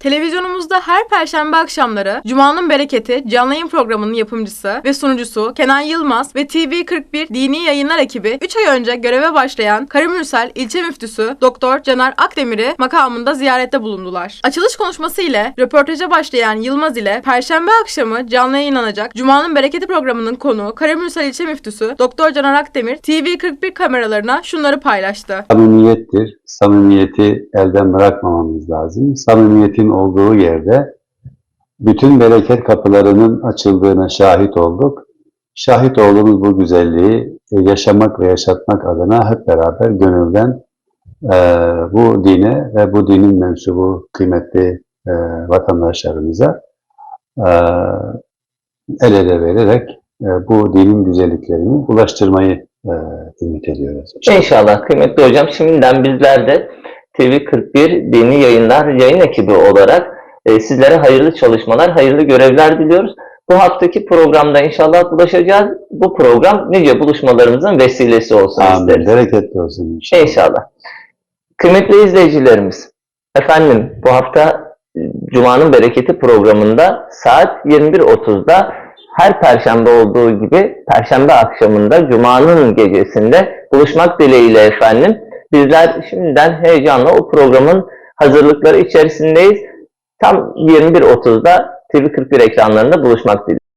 Televizyonumuzda her perşembe akşamları Cuma'nın Bereketi canlı yayın programının yapımcısı ve sunucusu Kenan Yılmaz ve TV41 Dini Yayınlar ekibi 3 ay önce göreve başlayan Karamürsel İlçe Müftüsü Doktor Caner Akdemir'i makamında ziyarette bulundular. Açılış konuşması ile röportaja başlayan Yılmaz ile Perşembe akşamı canlı yayınlanacak Cuma'nın Bereketi programının konuğu Karamürsel İlçe Müftüsü Doktor Caner Akdemir TV41 kameralarına şunları paylaştı. Samimiyettir. Samimiyeti elden bırakmamamız lazım. Samimiyetin olduğu yerde bütün bereket kapılarının açıldığına şahit olduk. Şahit olduğumuz bu güzelliği e, yaşamak ve yaşatmak adına hep beraber gönülden e, bu dine ve bu dinin mensubu kıymetli e, vatandaşlarımıza el ele vererek bu dinin güzelliklerini ulaştırmayı ümit ediyoruz. İnşallah kıymetli hocam şimdiden bizler de TV41 Dini Yayınlar yayın ekibi olarak e, sizlere hayırlı çalışmalar, hayırlı görevler diliyoruz. Bu haftaki programda inşallah bulaşacağız. Bu program nice buluşmalarımızın vesilesi olsun Amin. isteriz. Bereketli olsun inşallah. İnşallah. Kıymetli izleyicilerimiz, efendim bu hafta e, Cuma'nın Bereketi programında saat 21.30'da her perşembe olduğu gibi perşembe akşamında Cuma'nın gecesinde buluşmak dileğiyle efendim. Bizler şimdiden heyecanla o programın hazırlıkları içerisindeyiz. Tam 21.30'da TV41 ekranlarında buluşmak dileğiyle.